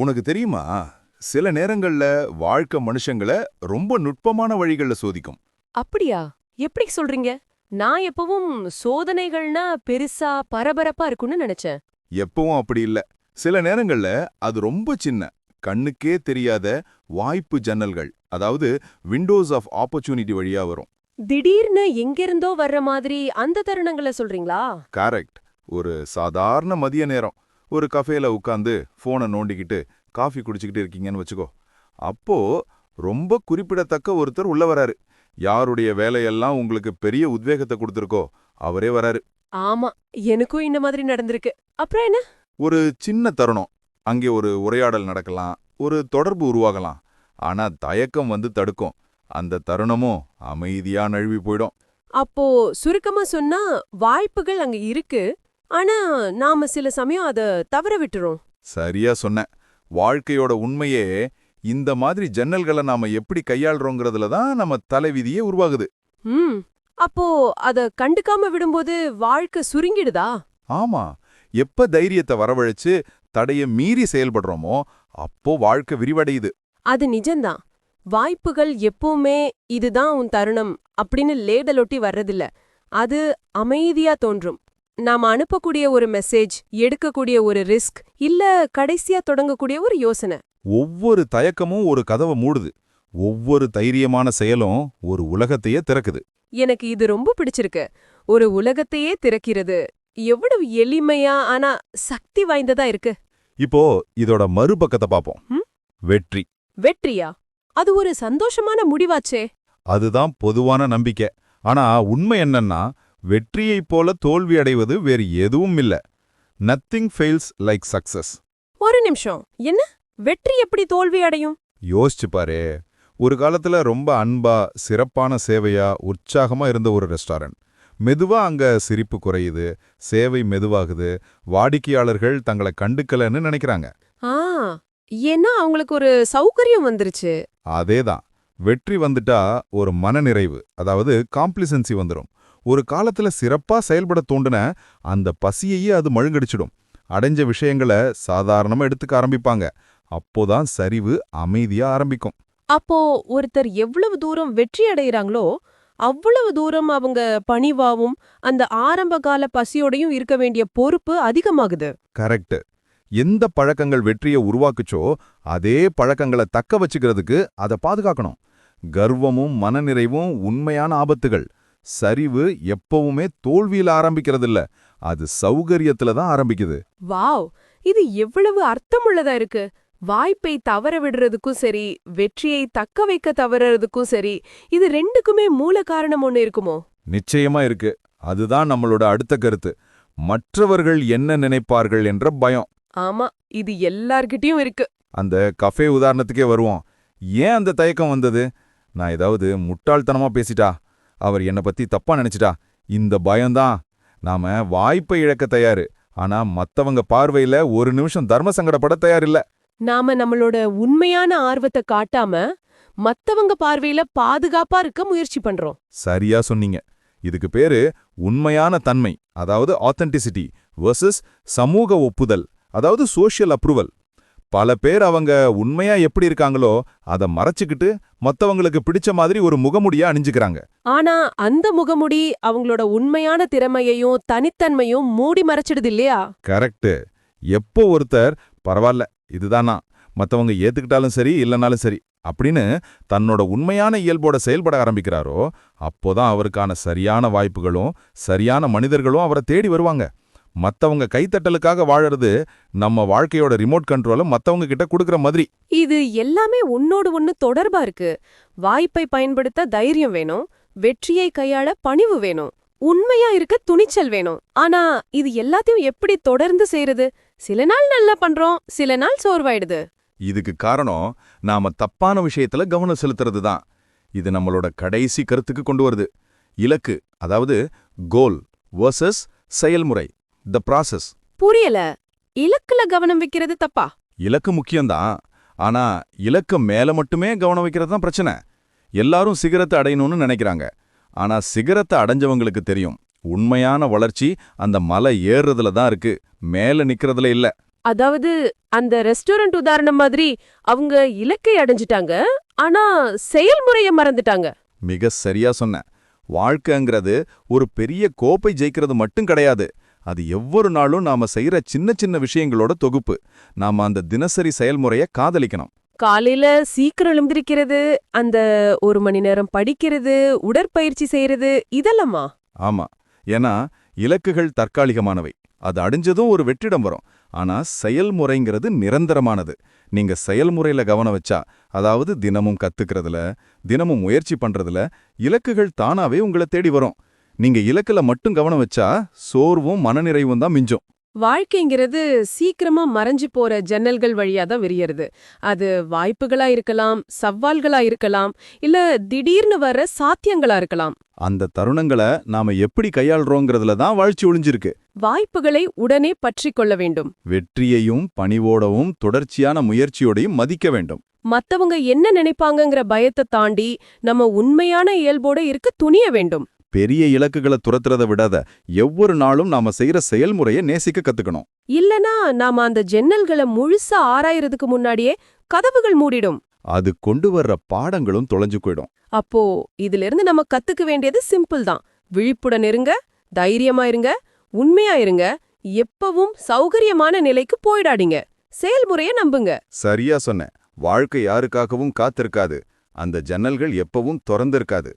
உனக்கு தெரியுமா? சில நேரங்கள்ல வாழ்க்கை மனுஷங்கள ரொம்ப நுட்பமான வழிகள்ல சோதிக்கும். அப்படியா? எப்படி சொல்றீங்க? நான் எப்பவும் சோதனைகள்னா பெருசா பரபரப்பா இருக்கும்னு நினைச்சேன். எப்பவும் அப்படி இல்ல. சில நேரங்கள்ல அது ரொம்ப சின்ன கண்ணுக்கே தெரியாத வாய்ப்பு ஜன்னல்கள் அதாவது விண்டோஸ் ஆஃப் ஆப்பர்ச்சுனிட்டி வழியா வரும். திடீர்னு எங்கிருந்தோ வர்ற மாதிரி அந்த தருணங்களை சொல்றீங்களா? கரெக்ட் ஒரு சாதாரண மதிய நேரம். ஒரு கஃபேல உட்காந்து ஃபோனை நோண்டிக்கிட்டு காஃபி குடிச்சுக்கிட்டு இருக்கீங்கன்னு வச்சுக்கோ. அப்போ ரொம்ப குறிப்பிடத்தக்க ஒருத்தர் உள்ள வராரு. யாருடைய வேலையெல்லாம் உங்களுக்கு பெரிய உத்வேகத்தை கொடுத்துருக்கோ அவரே வராரு. ஆமா எனக்கும் இந்த மாதிரி நடந்திருக்கு. அப்புறம் என்ன? ஒரு சின்ன தருணம். அங்கே ஒரு உரையாடல் நடக்கலாம் ஒரு தொடர்பு உருவாகலாம். ஆனா தயக்கம் வந்து தடுக்கும். அந்த தருணமும் அமைதியா நழுவி போயிடும். அப்போ சுருக்கமா சொன்னா வாய்ப்புகள் அங்க இருக்கு. ஆனா நாம சில சமயம் அத தவற விட்டுறோம். சரியா சொன்ன. வாழ்க்கையோட உண்மையே இந்த மாதிரி ஜன்னல்களை நாம எப்படி கையாள்றோங்கிறதுல தான் நம்ம தலைவிதியே உருவாகுது. ம். அப்போ அத கண்டுக்காம விடும்போது வாழ்க்கை சுருங்கிடுதா? ஆமா. எப்ப தைரியத்தை வரவழைச்சு தடைய மீறி செயல்படுறோமோ அப்போ வாழ்க்கை விரிவடையுது. அது நிஜம்தான். வாய்ப்புகள் எப்பவுமே இதுதான் உன் தருணம் அப்படின்னு லேடலொட்டி வர்றதில்ல. அது அமைதியா தோன்றும். நாம அனுப்பக்கூடிய ஒரு மெசேஜ் எடுக்கக்கூடிய ஒரு ரிஸ்க் இல்ல கடைசியா தொடங்கக்கூடிய ஒரு யோசனை. ஒவ்வொரு தயக்கமும் ஒரு கதவை மூடுது. ஒவ்வொரு தைரியமான செயலும் ஒரு உலகத்தையே திறக்குது. எனக்கு இது ரொம்ப பிடிச்சிருக்கு. ஒரு உலகத்தையே திறக்கிறது. எவ்வளவு எளிமையா ஆனா சக்தி வாய்ந்ததா இருக்கு. இப்போ இதோட மறுபக்கத்தை பார்ப்போம் ம்? வெற்றி. வெற்றியா? அது ஒரு சந்தோஷமான முடிவாச்சே. அதுதான் பொதுவான நம்பிக்கை. ஆனா உண்மை என்னன்னா வெற்றியைப் போல தோல்வி அடைவது வேறு எதுவும் இல்ல. நத்திங் ஃபெயில்ஸ் லைக் சக்சஸ் ஒரு நிமிஷம். என்ன? வெற்றி எப்படி தோல்வி அடையும் யோசிச்சு பாரு. ஒரு காலத்துல ரொம்ப அன்பா சிறப்பான சேவையா உற்சாகமா இருந்த ஒரு ரெஸ்டாரண்ட் மெதுவா அங்க சிரிப்பு குறையுது சேவை மெதுவாகுது வாடிக்கையாளர்கள் தங்களை கண்டுக்கலன்னு நினைக்கிறாங்க. ஆ ஏன்னா அவங்களுக்கு ஒரு சௌகரியம் வந்துருச்சு. அதேதான். வெற்றி வந்துட்டா ஒரு மனநிறைவு அதாவது காம்ப்ளிசன்சி வந்துடும் ஒரு காலத்துல சிறப்பா செயல்பட தூண்டுன அந்த பசியையே அது மழுங்கடிச்சிடும். அடைஞ்ச விஷயங்களை சாதாரணமா எடுத்துக்க ஆரம்பிப்பாங்க. அப்போதான் சரிவு அமைதியா ஆரம்பிக்கும். அப்போ ஒருத்தர் எவ்வளவு தூரம் வெற்றி அடையறாங்களோ அவ்வளவு தூரம் அவங்க பணிவாவும் அந்த ஆரம்ப கால பசியோடையும் இருக்க வேண்டிய பொறுப்பு அதிகமாகுது. கரெக்ட் எந்த பழக்கங்கள் வெற்றியை உருவாக்குச்சோ அதே பழக்கங்களை தக்க வச்சுக்கிறதுக்கு அதை பாதுகாக்கணும். கர்வமும் மனநிறைவும் உண்மையான ஆபத்துகள். சரிவு எப்பவுமே தோல்வியில ஆரம்பிக்கிறதில்ல. அது சௌகரியத்துல தான் ஆரம்பிக்குது. வாவ்! இது எவ்வளவு அர்த்தமுள்ளதா இருக்கு. வாய்ப்பை தவற விடுறதுக்கும் சரி வெற்றியை தக்க வைக்க தவறதுக்கும் சரி இது ரெண்டுக்குமே மூல காரணம் ஒண்ணு இருக்குமோ? நிச்சயமா இருக்கு. அதுதான் நம்மளோட அடுத்த கருத்து. மற்றவர்கள் என்ன நினைப்பார்கள் என்ற பயம். ஆமா இது எல்லார்கிட்டயும் இருக்கு. அந்த கஃபே உதாரணத்துக்கே வருவோம். ஏன் அந்த தயக்கம் வந்தது? நான் ஏதாவது முட்டாள்தனமா பேசிட்டா? அவர் என்னை பத்தி தப்பா நினைச்சிட்டா? இந்த பயம்தான். நாம வாய்ப்பை இழக்க தயாரு. ஆனா மத்தவங்க பார்வையில ஒரு நிமிஷம் தர்ம சங்கடப்பட தயாரில்ல. நாம நம்மளோட உண்மையான ஆர்வத்தை காட்டாம மத்தவங்க பார்வையில பாதுகாப்பா இருக்க முயற்சி பண்றோம். சரியா சொன்னீங்க. இதுக்கு பேரு உண்மையான தன்மை. அதாவது ஆத்தென்டிசிட்டி வெர்சஸ் சமூக ஒப்புதல். அதாவது சோஷியல் அப்ரூவல் பல பேர் அவங்க உண்மையா எப்படி இருக்காங்களோ அதை மறைச்சுக்கிட்டு மத்தவங்களுக்கு பிடிச்ச மாதிரி ஒரு முகமுடியா அணிஞ்சுக்கிறாங்க. ஆனா அந்த முகமுடி அவங்களோட உண்மையான திறமையையும் தனித்தன்மையும் மூடி மறைச்சிடுது இல்லையா? கரெக்ட். எப்போ ஒருத்தர் பரவாயில்ல இதுதானா மத்தவங்க ஏத்துக்கிட்டாலும் சரி இல்லைனாலும் சரி அப்படின்னு தன்னோட உண்மையான இயல்போட செயல்பட ஆரம்பிக்கிறாரோ அப்போதான் அவருக்கான சரியான வாய்ப்புகளும் சரியான மனிதர்களும் அவரை தேடி வருவாங்க. மத்தவங்க கைத்தட்டலுக்காக வாழறது நம்ம வாழ்க்கையோட ரிமோட் கண்ட்ரோலை மத்தவங்க கிட்ட கொடுக்கற மாதிரி. இது எல்லாமே ஒன்னோடு ஒன்னு தொடர்பா இருக்கு. வாய்ப்பை பயன்படுத்த தைரியம் வேணும். வெற்றியை கையாள பணிவு வேணும். உண்மையா இருக்க துணிச்சல் வேணும். ஆனா இது எல்லாத்தையும் எப்படி தொடர்ந்து செய்யறது சில நாள் நல்லா பண்றோம் சில நாள் சோர்வாயிடுது. இதுக்கு காரணம் நாம தப்பான விஷயத்துல கவனம் செலுத்துறது தான். இது நம்மளோட கடைசி கருத்துக்கு கொண்டு வருது. இலக்கு அதாவது கோல் வர்சஸ் செயல்முறை. த ப்ராசஸ் புரியல. இலக்குல கவனம் வைக்கிறது தப்பா? இலக்கு முக்கியம்தான். ஆனா இலக்கு மேல மட்டுமே கவனம் வைக்கிறது தான் பிரச்சனை. எல்லாரும் சிகரத்தை அடையணும்னு நினைக்கிறாங்க. ஆனா சிகரத்தை அடைஞ்சவங்களுக்கு தெரியும். உண்மையான வளர்ச்சி அந்த மலை ஏறுறதுல தான் இருக்கு. மேல நிக்கிறதுல இல்ல. அதாவது அந்த ரெஸ்டாரண்ட் உதாரணம் மாதிரி அவங்க இலக்கை அடைஞ்சிட்டாங்க. ஆனா செயல்முறைய மறந்துட்டாங்க. மிக சரியா சொன்ன. வாழ்க்கைங்கிறது ஒரு பெரிய கோப்பை ஜெயிக்கிறது மட்டும் கிடையாது. அது ஒவ்வொரு நாளும் நாம செய்யற சின்ன சின்ன விஷயங்களோட தொகுப்பு. நாம அந்த தினசரி செயல்முறைய காதலிக்கணும். காலையில சீக்கிரம் எழுந்திருக்கிறது அந்த ஒரு மணி நேரம் படிக்கிறது உடற்பயிற்சி செய்யறது இதெல்லாமா? ஆமா. ஏன்னா இலக்குகள் தற்காலிகமானவை. அது அடைஞ்சதும் ஒரு வெற்றிடம் வரும். ஆனா செயல்முறைங்கிறது நிரந்தரமானது. நீங்க செயல்முறையில கவனம் வச்சா அதாவது தினமும் கத்துக்கிறதுல தினமும் முயற்சி பண்றதுல இலக்குகள் தானாவே உங்களை தேடி வரும். நீங்க இலக்குல மட்டும் கவனம் வச்சா சோர்வும் மனநிறைவும் தான் மிஞ்சும். வாழ்க்கைங்கிறது சீக்கிரமா மறைஞ்சு போற ஜன்னல்கள் வழியா தான் விரியறது. அது வாய்ப்புகளா இருக்கலாம் சவால்களா இருக்கலாம் இல்ல திடீர்னு வர சாத்தியங்களா இருக்கலாம். அந்த தருணங்களை நாம எப்படி கையாள்றோங்கிறதுல தான் வாழ்ச்சி ஒளிஞ்சிருக்கு. வாய்ப்புகளை உடனே பற்றிக் கொள்ள வேண்டும். வெற்றியையும் பணிவோடவும் தொடர்ச்சியான முயற்சியோடையும் மதிக்க வேண்டும். மத்தவங்க என்ன நினைப்பாங்கங்கிற பயத்தை தாண்டி நம்ம உண்மையான இயல்போட இருக்க துணிய வேண்டும். பெரிய இலக்குகளை துரத்துறத விடாத ஒவ்வொரு நாளும் நாம செய்யற செயல்முறையை நேசிக்க கத்துக்கணும். இல்லனா நாம அந்த ஜன்னல்களை முழுசா ஆராயறதுக்கு முன்னாடியே கதவுகள் மூடிடும். அது கொண்டு வர்ற பாடங்களும் தொலைஞ்சு போயிடும். அப்போ இதுல இருந்து நம்ம கத்துக்க வேண்டியது சிம்பிள் தான். விழிப்புடன் இருங்க தைரியமா இருங்க உண்மையா இருங்க எப்பவும் சௌகரியமான நிலைக்கு போயிடாதீங்க. செயல்முறைய நம்புங்க. சரியா சொன்ன. வாழ்க்கை யாருக்காகவும் காத்திருக்காது. அந்த ஜன்னல்கள் எப்பவும் திறந்திருக்காது.